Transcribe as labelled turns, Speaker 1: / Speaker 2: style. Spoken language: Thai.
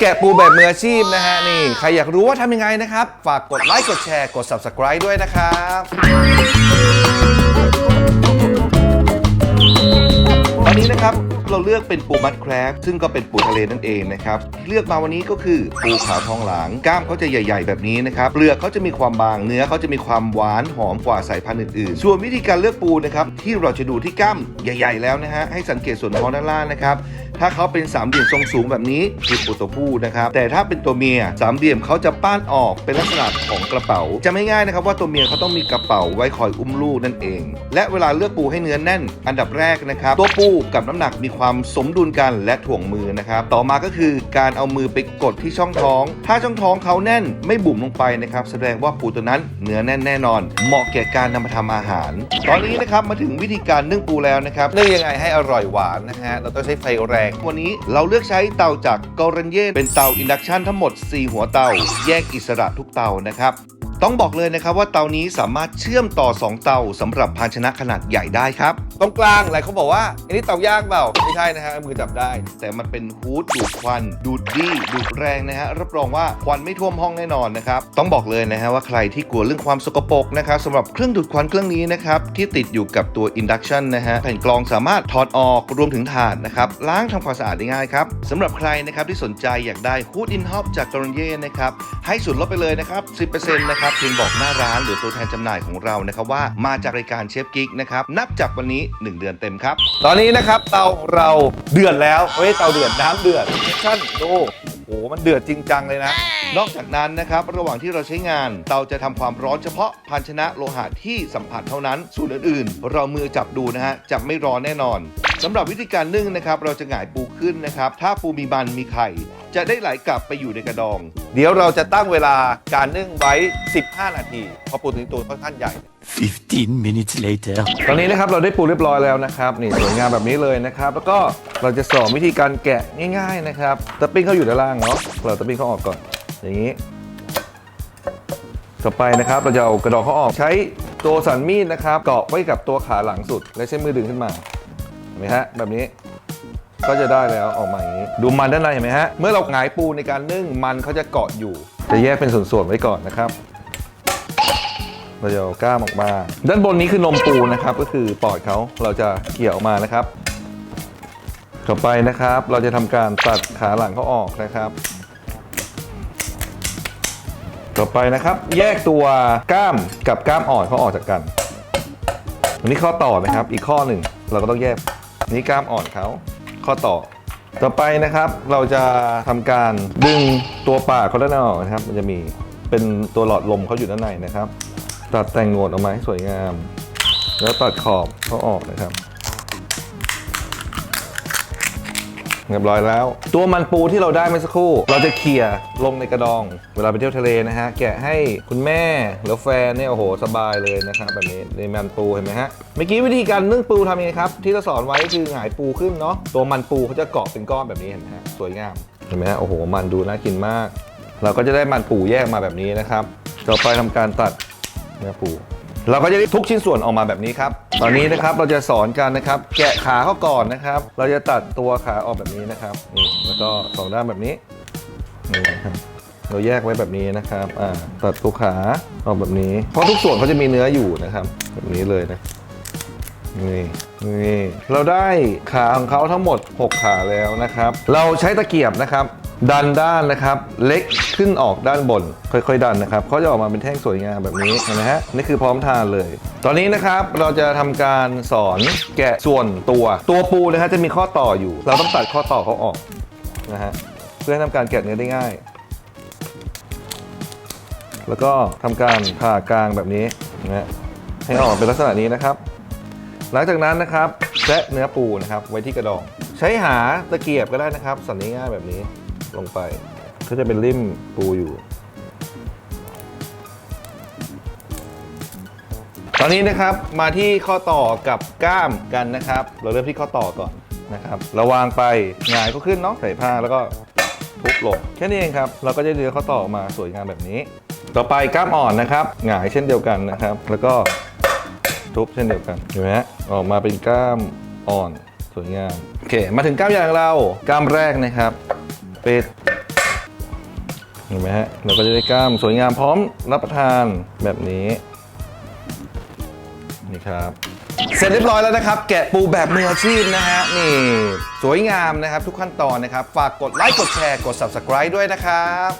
Speaker 1: แกะปูแบบมืออาชีพนะฮะนี่ ใครอยากรู้ว่าทำยังไงนะครับ ฝากกดไลค์กดแชร์กด subscribe ด้วยนะครับ เราเลือกเป็นปูมัดแครบซึ่งก็เป็นปูทะเลนั่นเองนะครับเลือกมาวันนี้ก็คือปูขาวทองหลางกล้ามเขาจะใหญ่ ๆ แบบนี้นะครับเปลือกเขาจะมีความบางเนื้อเขาจะมีความหวานหอมกว่าสายพันธุ์อื่นๆ ส่วนวิธีการเลือกปูนะครับที่เราจะดูที่กล้ามใหญ่ ๆ แล้วนะฮะให้สังเกตส่วนท้องด้านล่างนะครับถ้าเขาเป็นสามเหลี่ยมทรงสูงแบบนี้คือปูตัวผู้นะครับแต่ถ้าเป็นตัวเมียสามเหลี่ยมเขาจะป้านออกเป็นลักษณะของกระเป๋าจะไม่ง่ายนะครับว่าตัวเมียเขาต้องมีกระเป๋าไว้คอยอุ้มลูกนั่นเอง และเวลาเลือกปูให้เนื้อแน่น อันดับแรกนะครับตัวปูกับน้ำหนักมีความสมดุลกันและถ่วงมือนะครับ ต่อมาก็คือการเอามือไปกดที่ช่องท้อง ถ้าช่องท้องเขาแน่นไม่บุ๋มลงไปนะครับ แสดงว่าปูตัวนั้นเนื้อแน่นแน่นอน เหมาะแก่การนำมาทำอาหาร ตอนนี้นะครับมาถึงวิธีการนึ่งปูแล้วนะครับนึ่งยังไงให้อร่อยหวานนะฮะเราต้องใช้ไฟแรง วันนี้เราเลือกใช้เตาจากกอรันเย่เป็นเตาอินดักชันทั้งหมด 4 หัวเตา แยกอิสระทุกเตานะครับ ต้องบอกเลยนะครับว่าเตานี้สามารถเชื่อมต่อ 2 เตาสำหรับภาชนะขนาดใหญ่ได้ครับ ตรงกลางหลายเขาบอกว่าอันนี้เตาย่างเปล่า ไม่ใช่นะฮะเอามือจับได้ แต่มันเป็นฮูดดูดควัน ดูดดีดูดแรงนะฮะรับรองว่าควันไม่ท่วมห้องแน่นอนนะครับ ต้องบอกเลยนะฮะว่าใครที่กลัวเรื่องความสกปรกนะครับสำหรับเครื่องดูดควันเครื่องนี้นะครับที่ติดอยู่กับตัว induction นะฮะแผ่นกรองสามารถถอดออกรวมถึงถ่านนะครับล้างทำความสะอาดได้ง่ายครับสำหรับใครนะครับที่สนใจอยากได้ฮูดอินฮอปจากกรอนเย่นะครับให้ส่วนลดไปเลยนะครับ10%นะครับเพียงบอกหน้าร้านหรือตัวแทนจำหน่ายของเรานะครับว่ามาจากรายการเชฟกิ๊กนะครับนับจากวันนี้ 1 เดือนเต็มครับ ตอนนี้นะครับเตาของเราเดือดแล้วเฮ้ยเตาเดือดน้ำเดือดชั่นดูโอ้โหมันเดือดจริงจังเลยนะนอกจากนั้นนะครับระหว่างที่เราใช้งานเตาจะทำความร้อนเฉพาะภาชนะโลหะที่สัมผัสเท่านั้นส่วนอื่นๆ เรามือจับดูนะฮะจะไม่ร้อนแน่นอน สำหรับวิธีการนึ่งนะครับ เราจะหงายปูขึ้นนะครับ ถ้าปูมีมันมีไข่ จะได้ไหลกลับไปอยู่ในกระดอง เดี๋ยวเราจะตั้งเวลาการนึ่งไว้ 15 นาทีเพราะปูถึงตัวค่อนข้างใหญ่
Speaker 2: 15 minutes later.
Speaker 1: ตอนนี้นะครับเราได้ปูเรียบร้อยแล้วนะครับนี่สวยงามแบบนี้เลยนะครับ แล้วก็เราจะสอนวิธีการแกะง่าย ๆนะครับตะปิ้งเขาอยู่ด้านล่างเนาะเราตะปิ้งเขาออกก่อน อย่างนี้ ต่อไปนะครับเราจะเอากระดองเขาออกใช้ตัวสันมีดนะครับเกาะไว้กับตัวขาหลังสุด และใช้มือดึงขึ้นมาเห็น ไหมฮะแบบนี้ก็จะได้แล้วออกมาอย่างนี้ ดูมันด้านในเห็นไหมฮะ เมื่อเราหงายปูในการนึ่งมันเขาจะเกาะอยู่ จะแยกเป็นส่วนๆไว้ก่อนนะครับเราจะเอากล้ามออกมา ด้านบนนี้คือนมปูนะครับ ก็คือปอดเขาเราจะเกี่ยวออกมานะครับ ต่อไปนะครับ เราจะทำการตัดขาหลังเขาออกนะครับ ต่อไปนะครับ แยกตัวกล้ามกับกล้ามอ่อนเขาออกจากกันอันนี้ข้อต่อนะครับ อีกข้อหนึ่งเราก็ต้องแยก นี่กล้ามอ่อนเขาข้อต่อ ต่อไปนะครับเราจะทำการดึงตัวปากเขาด้านนอกนะครับ มันจะมีเป็นตัวหลอดลมเขาอยู่ด้านในนะครับ ตัดแต่งโงนวดออกมาให้สวยงาม แล้วตัดขอบเขาออกนะครับ เรียบร้อยแล้ว ตัวมันปูที่เราได้เมื่อสักครู่ เราจะเขี่ยลงในกระดอง เวลาไปเที่ยวทะเลนะฮะ แกะให้คุณแม่หรือแฟนเนี่ยโอ้โหสบายเลยนะครับแบบนี้ในมันปูเห็นไหมฮะ เมื่อกี้วิธีการนึ่งปูทำยังไงครับ ที่เราสอนไว้คือหงายปูขึ้นเนาะ ตัวมันปูเขาจะเกาะเป็นก้อนแบบนี้เห็นไหมฮะ สวยงาม เห็นไหมฮะ โอ้โห มันดูน่ากินมาก เราก็จะได้มันปูแยกมาแบบนี้นะครับ ต่อไปทำการตัดเนื้อปู เราก็จะได้ทุกชิ้นส่วนออกมาแบบนี้ครับ ตอนนี้นะครับเราจะสอนกันนะครับ แกะขาเขาก่อนนะครับ เราจะตัดตัวขาออกแบบนี้นะครับนี่แล้วก็สองด้านแบบนี้นี่นะครับเราแยกไว้แบบนี้นะครับอ่าตัดตัวขาออกแบบนี้ เพราะทุกส่วนเขาจะมีเนื้ออยู่นะครับ แบบนี้เลยนะนี่นี่เราได้ขาของเขาทั้งหมด 6 ขาแล้วนะครับ เราใช้ตะเกียบนะครับ ดันด้านนะครับ เล็ก ขึ้นออกด้านบน ค่อยๆดันนะครับเขาจะออกมาเป็นแท่งสวยงามแบบนี้เห็นไหมฮะนี่คือพร้อมทานเลย ตอนนี้นะครับเราจะทำการสอนแกะส่วนตัวตัวปูนะฮะจะมีข้อต่ออยู่ เราต้องตัดข้อต่อเขาออกนะฮะเพื่อให้ทำการแกะเนื้อได้ง่าย แล้วก็ทำการผ่ากลางแบบนี้นะฮะให้ออกเป็นลักษณะนี้นะครับ หลังจากนั้นนะครับแซะเนื้อปูนะครับไว้ที่กระดอง ใช้หาตะเกียบก็ได้นะครับ สันนิง่ายแบบนี้ลงไป ก็จะเป็นริมปูอยู่ ตอนนี้นะครับมาที่ข้อต่อกับก้ามกันนะครับ เราเริ่มที่ข้อต่อก่อนนะครับเราวางไปหงายก็ขึ้นเนาะใส่ผ้าแล้วก็ทุบลงแค่นี้เองครับ เราก็จะเดือข้อต่ออมาสวยงามแบบนี้ ต่อไปก้ามอ่อนนะครับหงายเช่นเดียวกันนะครับ แล้วก็ทุบเช่นเดียวกันเห็นไหมฮะออกมาเป็นกล้ามอ่อนสวยงามโอเค มาถึงกล้ามใหญ่ของเรากล้ามแรกนะครับ เปิด เห็นไหมฮะเราก็จะได้กล้ามสวยงามพร้อมรับประทานแบบนี้ นี่ครับ เสร็จเรียบร้อยแล้วนะครับ แกะปูแบบมืออาชีพนะฮะนี่สวยงามนะครับทุกขั้นตอนนะครับ ฝากกดไลค์กดแชร์กด subscribe ด้วยนะครับ